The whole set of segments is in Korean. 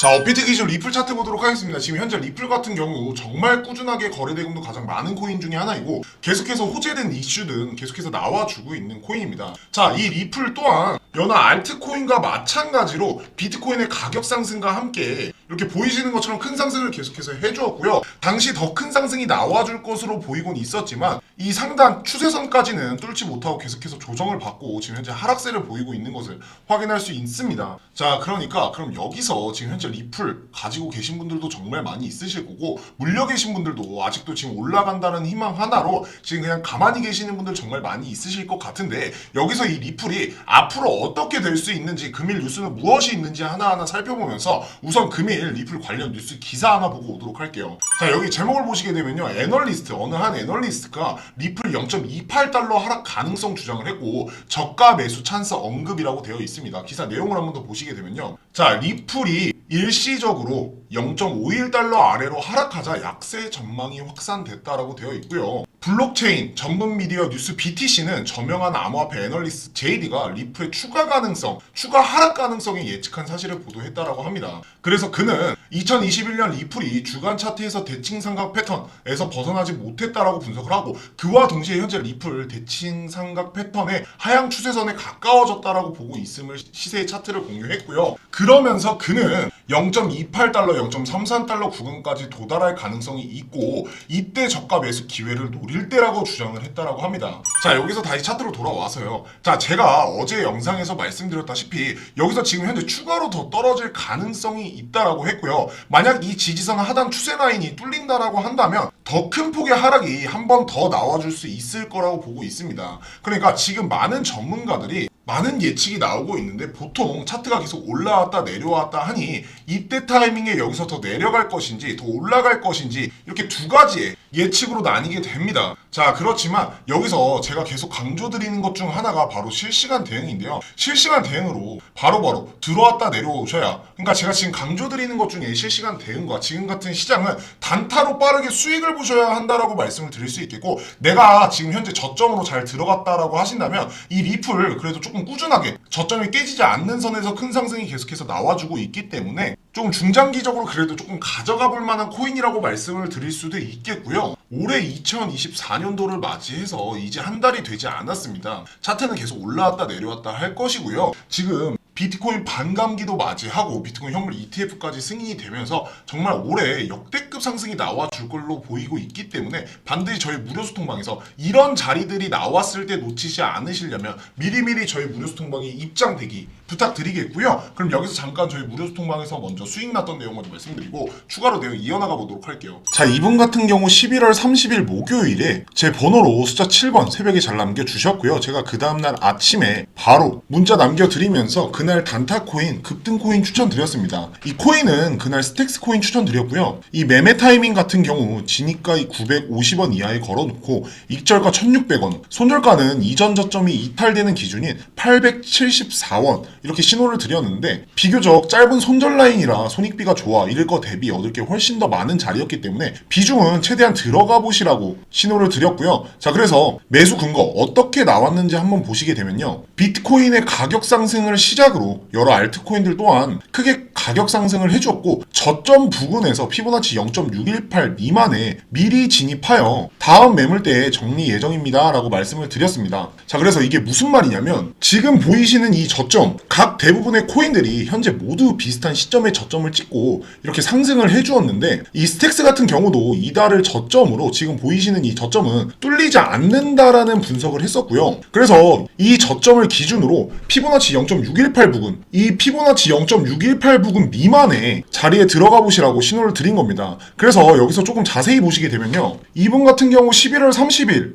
자, 업비트 기준 리플 차트 보도록 하겠습니다. 지금 현재 리플 같은 경우 정말 꾸준하게 거래 대금도 가장 많은 코인 중에 하나이고 계속해서 호재된 이슈든 계속해서 나와주고 있는 코인입니다. 자, 이 리플 또한 여러 알트코인과 마찬가지로 비트코인의 가격 상승과 함께 이렇게 보이시는 것처럼 큰 상승을 계속해서 해주었고요. 당시 더 큰 상승이 나와줄 것으로 보이곤 있었지만 이 상단 추세선까지는 뚫지 못하고 계속해서 조정을 받고 지금 현재 하락세를 보이고 있는 것을 확인할 수 있습니다. 자, 그러니까 그럼 여기서 지금 현재 리플 가지고 계신 분들도 정말 많이 있으실 거고 물려 계신 분들도 아직도 지금 올라간다는 희망 하나로 지금 그냥 가만히 계시는 분들 정말 많이 있으실 것 같은데 여기서 이 리플이 앞으로 어떻게 될 수 있는지 금일 뉴스는 무엇이 있는지 하나하나 살펴보면서 우선 금일 리플 관련 뉴스 기사 하나 보고 오도록 할게요. 자 여기 제목을 보시게 되면요 애널리스트 어느 한 애널리스트가 리플 0.28달러 하락 가능성 주장을 했고 저가 매수 찬스 언급이라고 되어 있습니다. 기사 내용을 한번 더 보시게 되면요. 자 리플이 일시적으로 0.51달러 아래로 하락하자 약세 전망이 확산됐다라고 되어 있고요. 블록체인 전문 미디어 뉴스 BTC는 저명한 암호화폐 애널리스트 JD가 리플의 추가 가능성, 추가 하락 가능성이 예측한 사실을 보도했다라고 합니다. 그래서 그는 2021년 리플이 주간 차트에서 대칭 삼각 패턴에서 벗어나지 못했다라고 분석을 하고 그와 동시에 현재 리플 대칭 삼각 패턴의 하향 추세선에 가까워졌다라고 보고 있음을 시세의 차트를 공유했고요. 그러면서 그는 0.28달러, 0.33달러 구간까지 도달할 가능성이 있고 이때 저가 매수 기회를 노릴 때라고 주장을 했다라고 합니다. 자 여기서 다시 차트로 돌아와서요. 자 제가 어제 영상에서 말씀드렸다시피 여기서 지금 현재 추가로 더 떨어질 가능성이 있다라고 했고요. 만약 이 지지선 하단 추세 라인이 뚫린다라고 한다면 더 큰 폭의 하락이 한 번 더 나와줄 수 있을 거라고 보고 있습니다. 그러니까 지금 많은 전문가들이 많은 예측이 나오고 있는데 보통 차트가 계속 올라왔다 내려왔다 하니 이때 타이밍에 여기서 더 내려갈 것인지 더 올라갈 것인지 이렇게 두 가지의 예측으로 나뉘게 됩니다. 자 그렇지만 여기서 제가 계속 강조드리는 것 중 하나가 바로 실시간 대응인데요. 실시간 대응으로 바로 바로 들어왔다 내려오셔야 그러니까 제가 지금 강조드리는 것 중에 실시간 대응과 지금 같은 시장은 단타로 빠르게 수익을 보셔야 한다라고 말씀을 드릴 수 있겠고 내가 지금 현재 저점으로 잘 들어갔다라고 하신다면 이 리플 그래도 조금 꾸준하게 저점이 깨지지 않는 선에서 큰 상승이 계속해서 나와주고 있기 때문에 좀 중장기적으로 그래도 조금 가져가 볼 만한 코인이라고 말씀을 드릴 수도 있겠고요. 올해 2024년도를 맞이해서 이제 한 달이 되지 않았습니다. 차트는 계속 올라왔다 내려왔다 할 것이고요. 지금 비트코인 반감기도 맞이하고 비트코인 현물 ETF까지 승인이 되면서 정말 올해 역대급 상승이 나와줄 걸로 보이고 있기 때문에 반드시 저희 무료소통방에서 이런 자리들이 나왔을 때 놓치지 않으시려면 미리미리 저희 무료소통방에 입장되기 부탁드리겠고요. 그럼 여기서 잠깐 저희 무료소통방에서 먼저 수익 났던 내용 먼저 말씀드리고 추가로 내용 이어나가 보도록 할게요. 자 이분 같은 경우 11월 30일 목요일에 제 번호로 숫자 7번 새벽에 잘 남겨주셨고요. 제가 그 다음날 아침에 바로 문자 남겨드리면서 그날 단타 코인, 급등 코인 추천드렸습니다. 이 코인은 그날 스택스 코인 추천드렸고요. 이 매매 타이밍 같은 경우 진입가 950원 이하에 걸어놓고 익절가 1600원, 손절가는 이전 저점이 이탈되는 기준인 874원 이렇게 신호를 드렸는데 비교적 짧은 손절 라인이라 손익비가 좋아 이럴 거 대비 얻을 게 훨씬 더 많은 자리였기 때문에 비중은 최대한 들어가 보시라고 신호를 드렸고요. 자 그래서 매수 근거 어떻게 나왔는지 한번 보시게 되면요. 비트코인의 가격 상승을 시작 으로 여러 알트코인들 또한 크게 가격 상승을 해줬고 저점 부근에서 피보나치 0.618 미만에 미리 진입하여 다음 매물대에 정리 예정입니다 라고 말씀을 드렸습니다. 자 그래서 이게 무슨 말이냐면 지금 보이시는 이 저점 각 대부분의 코인들이 현재 모두 비슷한 시점에 저점을 찍고 이렇게 상승을 해주었는데 이 스택스 같은 경우도 이달을 저점으로 지금 보이시는 이 저점은 뚫리지 않는다라는 분석을 했었고요. 그래서 이 저점을 기준으로 피보나치 0.618 부근 이 피보나치 0.618 부근 미만의 자리에 들어가 보시라고 신호를 드린 겁니다. 그래서 여기서 조금 자세히 보시게 되면요. 이분 같은 경우 11월 30일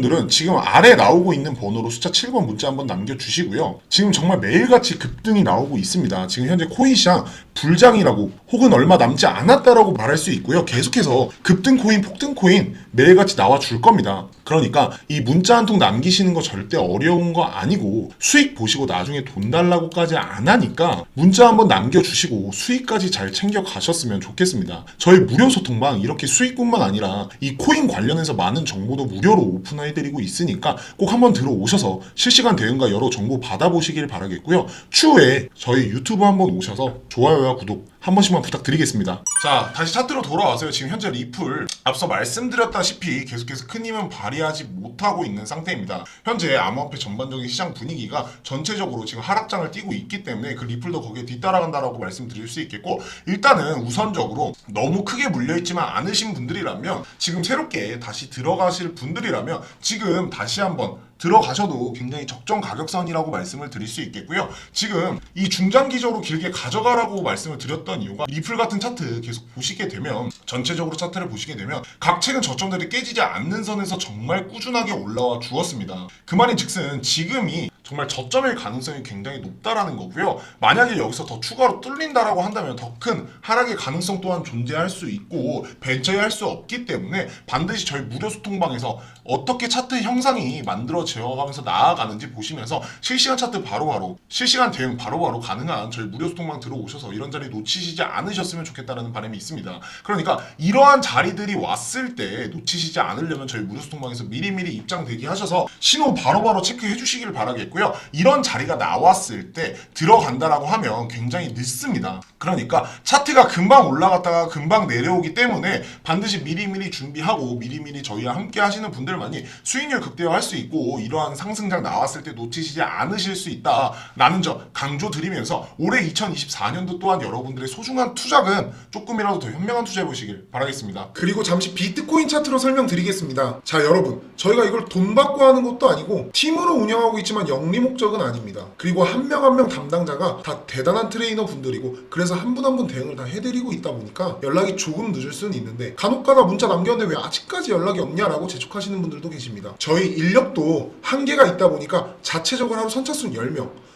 들은 지금 아래 나오고 있는 번호로 숫자 7번 문자 한번 남겨주시고요. 지금 정말 매일같이 급등이 나오고 있습니다. 지금 현재 코인 시장 불장이라고 혹은 얼마 남지 않았다라고 말할 수 있고요. 계속해서 급등 코인, 폭등 코인 매일같이 나와 줄 겁니다. 그러니까 이 문자 한 통 남기시는 거 절대 어려운 거 아니고 수익 보시고 나중에 돈 달라고까지 안 하니까 문자 한번 남겨주시고 수익까지 잘 챙겨 가셨으면 좋겠습니다. 저희 무료 소통방 이렇게 수익뿐만 아니라 이 코인 관련해서 많은 정보도 무료로 오픈해 드리고 있으니까 꼭 한번 들어오셔서 실시간 대응과 여러 정보 받아보시길 바라겠고요. 추후에 저희 유튜브 한번 오셔서 좋아요와 구독 한 번씩만 부탁드리겠습니다. 자, 다시 차트로 돌아와서요. 지금 현재 리플 앞서 말씀드렸다시피 계속해서 큰 힘은 발휘하지 못하고 있는 상태입니다. 현재 암호화폐 전반적인 시장 분위기가 전체적으로 지금 하락장을 띄고 있기 때문에 그 리플도 거기에 뒤따라간다라고 말씀드릴 수 있겠고 일단은 우선적으로 너무 크게 물려있지만 않으신 분들이라면 지금 새롭게 다시 들어가실 분들이라면 지금 다시 한번 들어가셔도 굉장히 적정 가격선이라고 말씀을 드릴 수 있겠고요. 지금 이 중장기적으로 길게 가져가라고 말씀을 드렸던 이유가 리플 같은 차트 계속 보시게 되면 전체적으로 차트를 보시게 되면 각 최근 저점들이 깨지지 않는 선에서 정말 꾸준하게 올라와 주었습니다. 그 말인 즉슨 지금이 정말 저점일 가능성이 굉장히 높다라는 거고요. 만약에 여기서 더 추가로 뚫린다라고 한다면 더 큰 하락의 가능성 또한 존재할 수 있고 배제할 수 없기 때문에 반드시 저희 무료 소통방에서 어떻게 차트 형상이 만들어져 가면서 나아가는지 보시면서 실시간 차트 바로바로 실시간 대응 바로바로 가능한 저희 무료 소통방 들어오셔서 이런 자리 놓치시지 않으셨으면 좋겠다는 바람이 있습니다. 그러니까 이러한 자리들이 왔을 때 놓치시지 않으려면 저희 무료 소통방에서 미리미리 입장 대기하셔서 신호 바로바로 체크해 주시길 바라겠고 요. 이런 자리가 나왔을 때 들어간다라고 하면 굉장히 늦습니다. 그러니까 차트가 금방 올라갔다가 금방 내려오기 때문에 반드시 미리미리 준비하고 미리미리 저희와 함께 하시는 분들만이 수익률 극대화할 수 있고 이러한 상승장 나왔을 때 놓치시지 않으실 수 있다라는 점 강조드리면서 올해 2024년도 또한 여러분들의 소중한 투자금 조금이라도 더 현명한 투자해 보시길 바라겠습니다. 그리고 잠시 비트코인 차트로 설명드리겠습니다. 자, 여러분. 저희가 이걸 돈 받고 하는 것도 아니고 팀으로 운영하고 있지만 영리 목적은 아닙니다. 그리고 한명 한 명 담당자가 다 대단한 트레이너 분들이고 그래서 한 분 한 분 대응을 다 해드리고 있다 보니까 연락이 조금 늦을 수는 있는데 간혹가다 문자 남겼는데 왜 아직까지 연락이 없냐라고 재촉하시는 분들도 계십니다. 저희 인력도 한계가 있다 보니까 자체적으로 하루 선착순 10명